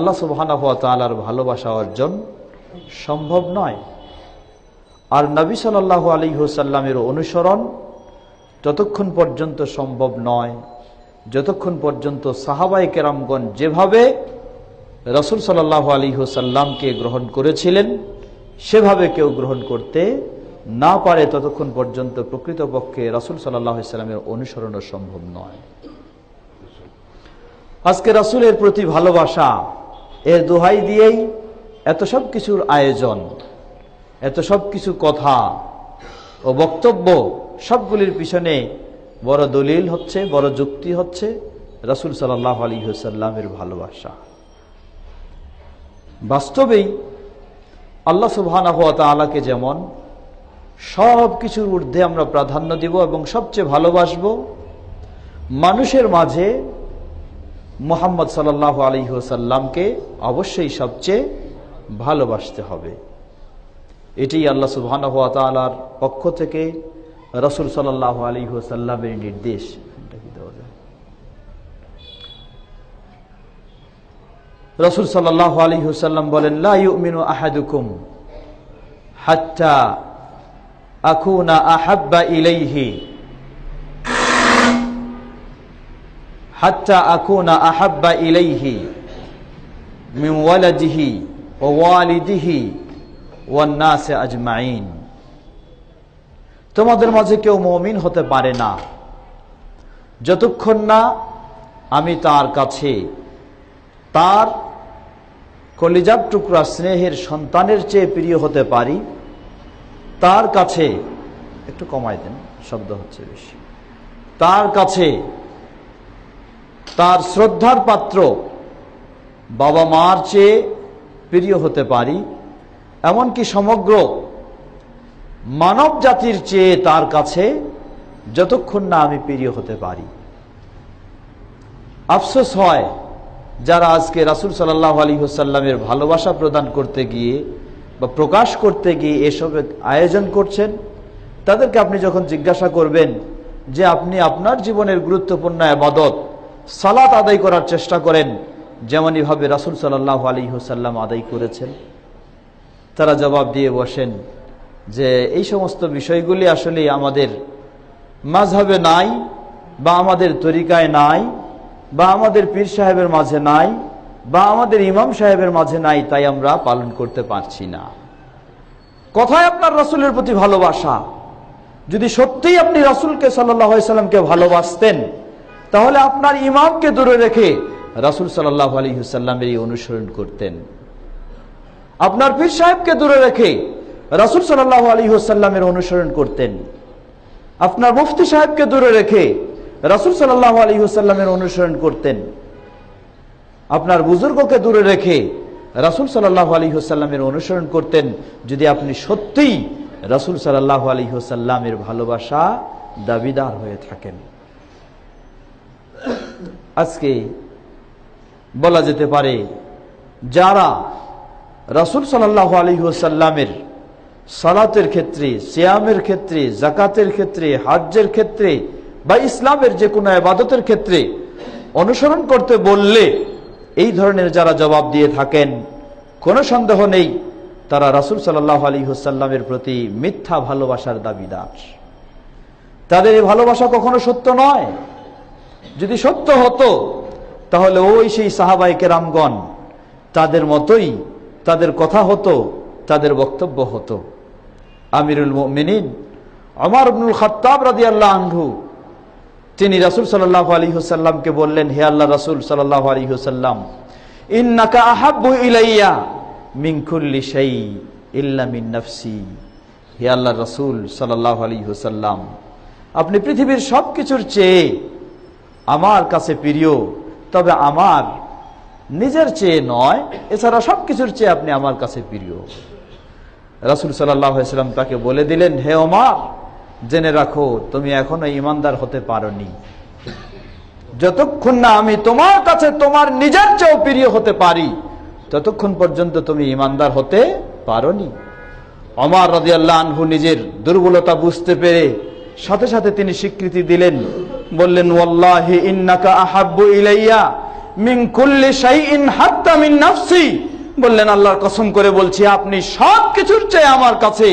আল্লাহ সুবহানাহু ওয়া তাআলার ভালোবাসা অর্জন সম্ভব নয়। আর নবী সাল্লাল্লাহু আলাইহি ওয়াসাল্লামের অনুসরণ ততক্ষণ পর্যন্ত সম্ভব নয়, যতক্ষণ পর্যন্ত সাহাবায়ে কেরামগণ যেভাবে রসুল সাল্লাল্লাহু আলাইহি ওয়াসাল্লামকে গ্রহণ করেছিলেন, সেভাবে কেউ গ্রহণ করতে না পারে ততক্ষণ পর্যন্ত প্রকৃতপক্ষে রসুল সাল্লাল্লাহু আলাইহি সাল্লামের অনুসরণও সম্ভব নয়। আজকে রাসূলের প্রতি ভালোবাসা এর দোহাই দিয়েই এত সব কিছুর আয়োজন, এত সব কিছু কথা ও বক্তব্য, সবগুলির পিছনে বড় দলিল হচ্ছে, বড় যুক্তি হচ্ছে রাসূল সাল্লাহ আলী হুসাল্লামের ভালোবাসা। বাস্তবেই আল্লাহ তাআলাকে যেমন সব কিছুর ঊর্ধ্বে আমরা প্রাধান্য দিব এবং সবচেয়ে ভালোবাসবো, মানুষের মাঝে মোহাম্মদ সাল্লাহ আলহিহসাল্লামকে অবশ্যই সবচেয়ে ভালোবাসতে হবে এটি আল্লাহ তালার পক্ষ থেকে রসুল সাল্লাহ আলহিহসাল্লামের নির্দেশ? রসুল সাল্লাহ আলহিহসাল্লাম বলেন, লা ইউমিনু আহাদুকুম হাত্তা আকুনা আহাব্বা ইলাইহি হাত্তা আকুনা আহাব্বা ইলাইহি মিন ওয়ালাদিহি ওয়া ওয়ালিদিহি ওয়ান নাসে আজমাইন তোমাদের মাঝে কেউ মুমিন হতে পারে না। যতক্ষণ না আমি তার কাছে তার কলিজার টুকরা স্নেহের সন্তানের চেয়ে প্রিয় হতে পারি, তার কাছে, একটু কমাই দেন, শব্দ হচ্ছে বেশি। তার কাছে তার শ্রদ্ধার পাত্র বাবা মার চেয়ে প্রিয় হতে পারি, এমনকি সমগ্র মানব জাতির চেয়ে তার কাছে যতক্ষণ না আমি প্রিয় হতে পারি। আফসোস হয় যারা আজকে রাসুল সাল্লাহ আলী হোসাল্লামের ভালোবাসা প্রদান করতে গিয়ে বা প্রকাশ করতে গিয়ে এসব আয়োজন করছেন, তাদেরকে আপনি যখন জিজ্ঞাসা করবেন যে আপনি আপনার জীবনের গুরুত্বপূর্ণ আবাদত সালাত আদায় করার চেষ্টা করেন যেমন এভাবে রাসুল সাল্লাহ আলী হোসাল্লাম আদায় করেছেন। তারা জবাব দিয়ে বসেন যে, এই সমস্ত বিষয়গুলি আসলে আমাদের মাঝহাবে নাই, বা আমাদের তরিকায় নাই, বা আমাদের পীর সাহেবের মাঝে নাই, বা আমাদের ইমাম সাহেবের মাঝে নাই, তাই আমরা পালন করতে পারছি না। কথায় আপনার রাসুলের প্রতি ভালোবাসা। যদি সত্যিই আপনি রাসুলকে সাল্লাহ সাল্লামকে ভালোবাসতেন তাহলে আপনার ইমামকে দূরে রেখে রাসুল সাল্লাহ এই অনুসরণ করতেন। আপনার পীর সাহেবকে দূরে রেখে রাসুল সাল্লাহ আলী হুসাল্লামের অনুসরণ করতেন। আপনার মুফতি সাহেবকে দূরে রেখে রাসুল সাল্লাহ আলী হুসাল্লামের অনুসরণ করতেন। আপনার বুজুর্গকে দূরে রেখে রাসুল সাল্লাহ আলী হুসাল্লামের অনুসরণ করতেন যদি আপনি সত্যিই রাসুল সাল্লাহ আলী হুসাল্লামের ভালোবাসা দাবিদার হয়ে থাকেন। আজকে বলা যেতে পারে যারা রাসুল সাল্লাহ আলী হুসাল্লামের সালাতের ক্ষেত্রে, সিয়ামের ক্ষেত্রে জাকাতের ক্ষেত্রে হাজ্যের ক্ষেত্রে বা ইসলামের যে কোনো আবাদতের ক্ষেত্রে অনুসরণ করতে বললে এই ধরনের যারা জবাব দিয়ে থাকেন, কোনো সন্দেহ নেই, তারা রাসুল সাল্লাহ আলী হুসাল্লামের প্রতি মিথ্যা ভালোবাসার দাবিদার। তাদের এই ভালোবাসা কখনো সত্য নয়। যদি সত্য হতো, তাহলে ওই সেই সাহাবাই কেরামগণ তাদের মতোই তাদের কথা হতো, তাদের বক্তব্য হতো। আমিরুল মিনিন আমার আবনুল খত্তাব রাজি আল্লাহ আনহু, তিনি রাসুল সাল্লাহ আলী হুসাল্লামকে বললেন, হে আল্লাহ রাসুল সাল্লাহ আলী হুসাল্লাম ইন্নাকা আহাব্বু ইলাইয়া মিনকুল্লি সেই ইল্লা মিন নফসি। হে আল্লাহ রাসুল সাল্লাহ আলী হুসাল্লাম আপনি পৃথিবীর সব কিছুর চেয়ে আমার কাছে প্রিয়, তবে আমার নিজের চেয়ে নয়, এছাড়া সব কিছুর চেয়ে আপনি আমার কাছে প্রিয়। রাসুল সাল্লাম তাকে বলে দিলেন, হে ওমার, জেনে রাখো, তুমি এখনও ইমানদার হতে পারোনি। যতক্ষণ না আমি তোমার কাছে তোমার নিজের চেয়েও প্রিয় হতে পারি, ততক্ষণ পর্যন্ত তুমি ইমানদার হতে পারোনি। অমর রাজিয়াল্লাহ আনহু নিজের দুর্বলতা বুঝতে পেরে সাথে সাথে তিনি স্বীকৃতি দিলেন বললেন, ওয়াল্লাহি ইন্নাকা আহাব্বু ইলাইয়া মিন কুল্লি শাইইন হাত্তা মিন নাফসি। বললেন, আল্লাহর কসম করে বলছি, আপনি সব কিছুর চেয়ে আমার কাছে